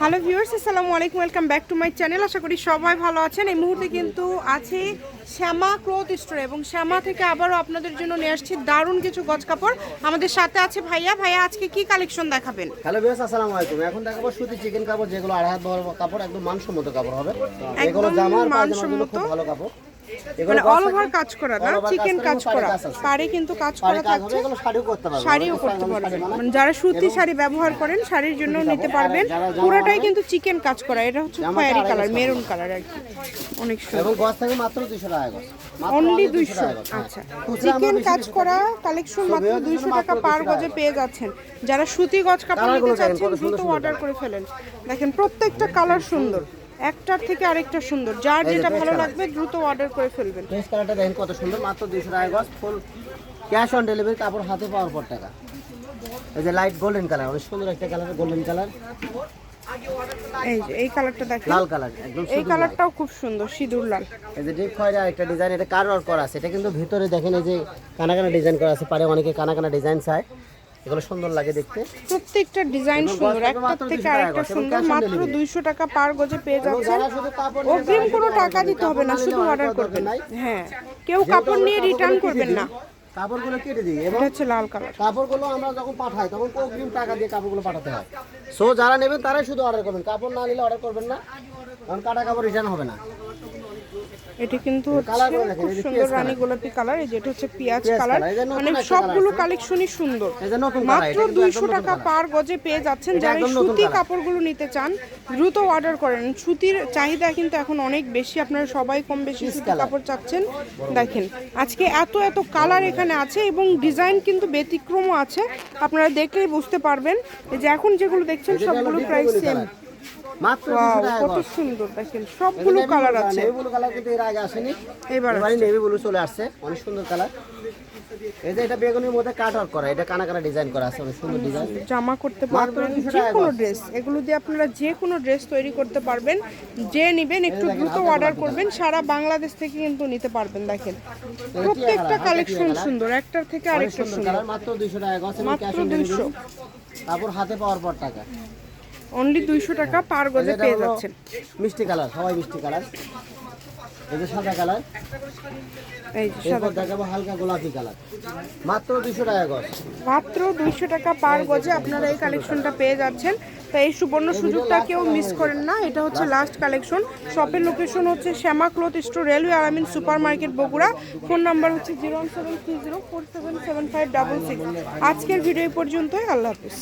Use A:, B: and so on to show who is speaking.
A: Hello viewers আসসালামু আলাইকুম welcome back to my channel আশা করি সবাই ভালো আছেন। এই মুহূর্তে কিন্তু আছি শ্যামা ক্লোথ স্টোরে এবং শ্যামা থেকে আবারও আপনাদের জন্য নিয়ে আসছি দারুণ কিছু গজ কাপড়। আমাদের সাথে আছে ভাইয়া। ভাইয়া আজকে কি কালেকশন দেখাবেন?
B: হ্যালো বিয়াস আসসালামু আলাইকুম এখন দেখাবো সুতি চিকেন কাপড় যেগুলো আড়াই হাত কাপড় একদম মানসম্মত কাপড় হবে। এগুলো জামা
A: মানসম্মত।
B: খুব ভালো কাপড়।
A: মানে অল ওভার কাজ করা না চিকেন কাজ করা।
B: পাড়ে
A: কিন্তু কাজ করা থাকছে
B: শাড়িও করতে
A: পারবেন মানে যারা সুতি শাড়ি ব্যবহার করেন শাড়ির জন্য নিতে পারবেন। পুরোটাই কিন্তু চিকেন কাজ করা। এটা হচ্ছে খয়েরি কালার মেরুন কালার আর কি। অনেক সুন্দর।
B: মাত্র টাকা
A: অনলি
B: only
A: দুইশো
B: টাকা গজ, হ্যাঁ।
A: আচ্ছা চিকেন কাজ করা কালেকশন মাত্র
B: বিয়ার
A: দুইশো
B: জন্য
A: টাকা পার গজে পেয়ে যাচ্ছেন। যারা সুতি গজ কাপড় নিতে চাচ্ছেন দ্রুত অর্ডার করে ফেলেন। দেখেন প্রত্যেকটা কালার সুন্দর। একটার থেকে আরেকটা সুন্দর। যার যেটা ভালো লাগবে দ্রুত অর্ডার করে ফেলবেন।
B: ড্রেস কালারটা দেখেন কত সুন্দর। মাত্র দুইশো টাকা গজ ফুল ক্যাশ অন ডেলিভারি কাপড় হাতে পাওয়ার পর টাকা। এই যে লাইট গোল্ডেন কালার অনেক সুন্দর একটা কালার গোল্ডেন কালার
A: এই যে এই কালারটা দেখেন।
B: লাল কালার একদম
A: এই। কালারটাও খুব সুন্দর সিঁদুর লাল।
B: এই যে ডিপ খয়ের একটা ডিজাইন এটা কারোর করা আছে। এটা কিন্তু ভিতরে দেখেন এই যে কানা কানা ডিজাইন করা আছে। পারে অনেকে কানা কানা ডিজাইন চায়। এগুলো সুন্দর লাগে দেখতে।
A: প্রত্যেকটা ডিজাইন সুন্দর।
B: মাত্র
A: থেকে আরেকটা সুন্দর। মাত্র
B: delivery।
A: দুইশো টাকা পার গজে পেয়ে যাচ্ছেন। অগ্রিম কোনো টাকা দিতে হবে না শুধু অর্ডার করবেন। হ্যাঁ কেউ কাপড় নিয়ে রিটার্ন করবেন না।
B: কাপড়গুলো কেটে দিই এবং
A: হচ্ছে লাল কালার।
B: কাপড়গুলো আমরা যখন পাঠাই তখন অগ্রিম টাকা দিয়ে কাপড়গুলো পাঠাতে হয়। সো যারা নেবেন তারাই শুধু অর্ডার করবেন। কাপড় না নিলে অর্ডার করবেন না কারণ কাটা কাপড় রিটার্ন হবে না।
A: এটা কিন্তু হচ্ছে খুব সুন্দর রানী গোলাপি কালার এই যেটা হচ্ছে পেঁয়াজ কালার। মানে সবগুলো। কালেকশনই সুন্দর। মাত্র দুইশো টাকা পার গজে পেয়ে যাচ্ছেন যারা সুতি কাপড়গুলো নিতে চান দ্রুত অর্ডার করেন। সুতির চাহিদা কিন্তু এখন অনেক বেশি আপনারা সবাই কম বেশি সুতি কাপড় চাচ্ছেন। দেখেন আজকে এত এত কালার এখানে আছে এবং ডিজাইন কিন্তু ব্যতিক্রমও আছে। আপনারা দেখলেই বুঝতে পারবেন যে এখন যেগুলো দেখছেন সবগুলো
B: প্রাইস
A: সেম।
B: মাত্র
A: কত সুন্দর দেখেন সবগুলো কালার আছে।
B: নেভি কালার কিন্তু এর আগে আসেনি।
A: এবার
B: নেভি ব্লু চলে আসছে অনেক সুন্দর কালার। এই যে এটা বেগুনির মধ্যে কাট ওয়ার্ক করা এটা কানা কানা ডিজাইন করা আছে অনেক সুন্দর ডিজাইন।
A: জামা করতে পারবেন যে কোনো ড্রেস এগুলো দিয়ে আপনারা যে কোনো ড্রেস তৈরি করতে পারবেন। যে নেবেন একটু দ্রুত অর্ডার করবেন সারা বাংলাদেশ থেকে কিন্তু নিতে পারবেন দেখেন। প্রত্যেকটা কালেকশন সুন্দর একটার থেকে আরেকটা
B: সুন্দর মাত্র দুইশো টাকা
A: মাত্র
B: ক্যাশ
A: 200
B: তারপর হাতে পাওয়ার পর টাকা।
A: অনলি দুইশো টাকা পার গজে পেয়ে যাচ্ছেন।
B: মিষ্টি কালার সবাই মিষ্টি কালার। এই যে সাদা কালার।
A: এই সাদা
B: দেখাবো হালকা গোলাপি কালার। মাত্র দুইশো টাকা গজ।
A: মাত্র দুইশো টাকা পার গজে আপনারা এই কালেকশনটা পেয়ে যাচ্ছেন। তাই এই সুবর্ণ সুযোগটা কেউ মিস করেন না। এটা হচ্ছে লাস্ট কালেকশন শপের লোকেশন হচ্ছে Shyama cloth store railway Alamin super market Bogura. Phone number হচ্ছে zero one seven three zero four seven seven five double six আজকের ভিডিও পর্যন্তই। আল্লাহ হাফিজ।